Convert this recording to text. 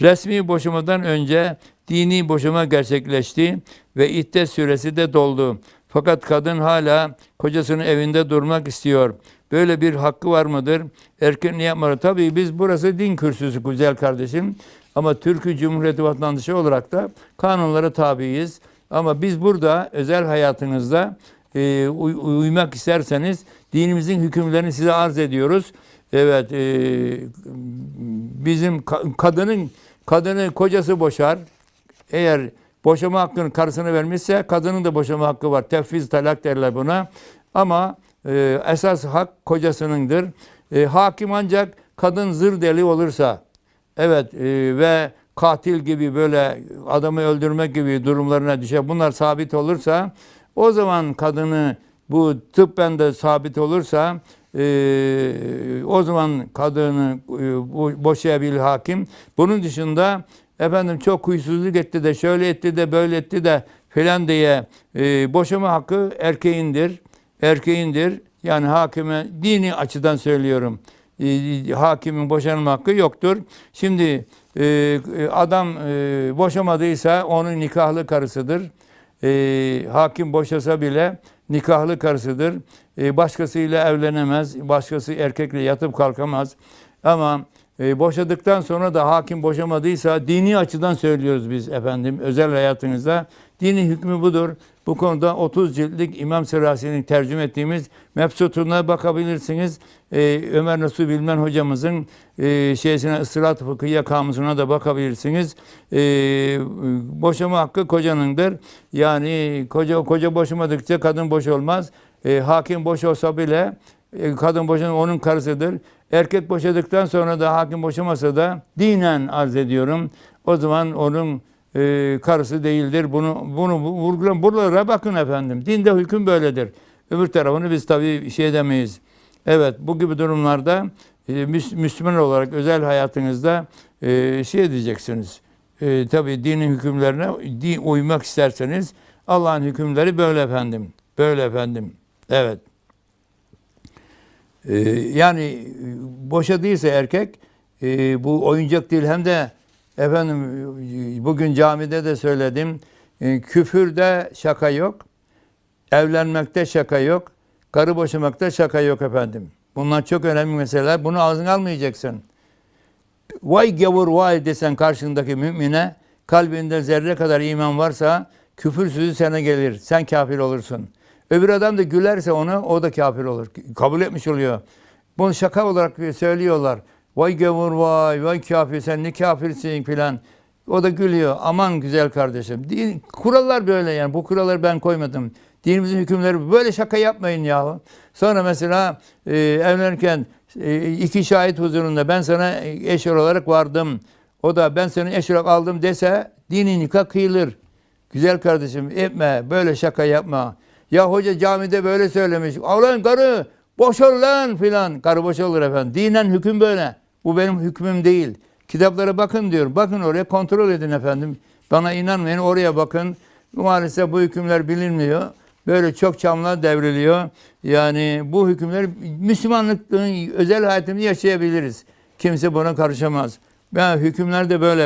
Resmi boşamadan önce dini boşama gerçekleşti ve iddet süresi de doldu. Fakat kadın hala kocasının evinde durmak istiyor. Böyle bir hakkı var mıdır? Erkek ne yapmalı? Tabii biz burası din kürsüsü güzel kardeşim. Ama Türkiye Cumhuriyeti vatandaşı olarak da kanunlara tabiiz. Ama biz burada özel hayatınızda e, uy- uymak isterseniz dinimizin hükümlerini size arz ediyoruz. Evet, e, bizim ka- kadının kadını kocası boşar. Eğer boşama hakkını karısına vermişse kadının da boşama hakkı var. Tefviz talak derler buna. Ama e, esas hak kocasınındır. E, hakim ancak kadın zır deli olursa evet e, ve katil gibi böyle adamı öldürmek gibi durumlarına düşer. Bunlar sabit olursa o zaman kadını bu tıbben de sabit olursa e, o zaman kadını e, bo- boşayabilir hakim. Bunun dışında efendim çok huysuzluk etti de şöyle etti de böyle etti de filan diye e, boşama hakkı erkeğindir. Erkeğindir. Yani hakime dini açıdan söylüyorum. E, hakimin boşanma hakkı yoktur. Şimdi e, adam boşamadıysa onun nikahlı karısıdır. Hakim boşasa bile nikahlı karısıdır. E, başkasıyla evlenemez. Başkası erkekle yatıp kalkamaz. Ama e, boşadıktan sonra da hakim boşamadıysa dini açıdan söylüyoruz biz efendim özel hayatınızda. Dini hükmü budur. Bu konuda 30 ciltlik İmam Sırasi'nin tercüme ettiğimiz mefsutuna bakabilirsiniz. E, Ömer Nasuh Bilmen hocamızın e, şeysine ıstırat fıkhiye kamusuna da bakabilirsiniz. E, boşama hakkı kocanındır. Yani koca koca boşamadıkça kadın boş olmaz. E, hakim boş olsa bile e, kadın boşan onun karısıdır. Erkek boşadıktan sonra da hakim boşamasa da dinen arz ediyorum. O zaman onun e, karısı değildir. Bunu bunu vurgulan buralara bakın efendim. Dinde hüküm böyledir. Öbür tarafını biz tabii şey edemeyiz. Evet bu gibi durumlarda e, Müs- Müslüman olarak özel hayatınızda e, şey diyeceksiniz. E, tabii dinin hükümlerine din, uymak isterseniz Allah'ın hükümleri böyle efendim. Böyle efendim. Evet. Ee, yani e, boşadıysa erkek e, bu oyuncak değil. Hem de efendim e, bugün camide de söyledim e, küfürde şaka yok evlenmekte şaka yok karı boşamakta şaka yok efendim. Bunlar çok önemli meseleler. Bunu ağzına almayacaksın. Vay gavur vay desen karşındaki mümine kalbinde zerre kadar iman varsa küfür sözü sana gelir. Sen kafir olursun Öbür adam da gülerse ona o da kafir olur. Kabul etmiş oluyor. Bunu şaka olarak söylüyorlar. Vay gavur vay, vay kafir sen ne kafirsin filan. O da gülüyor. Aman güzel kardeşim. Din, kurallar böyle yani. Bu kuralları ben koymadım. Dinimizin hükümleri böyle şaka yapmayın yahu. Sonra mesela e, evlenirken e, iki şahit huzurunda ben sana eş olarak vardım. O da ben seni eş olarak aldım dese dini nikah kıyılır. Güzel kardeşim etme böyle şaka yapma. Ya hoca camide böyle söylemiş. Ulan karı boşal lan filan. Karı boşalır efendim. Dinen hüküm böyle. Bu benim hükmüm değil. Kitaplara bakın diyor. Bakın oraya kontrol edin efendim. Bana inanmayın oraya bakın. Maalesef bu hükümler bilinmiyor. Böyle çok çamlar devriliyor. Yani bu hükümler Müslümanlıkın özel hayatını yaşayabiliriz. Kimse buna karışamaz. Ben hükümler de böyle.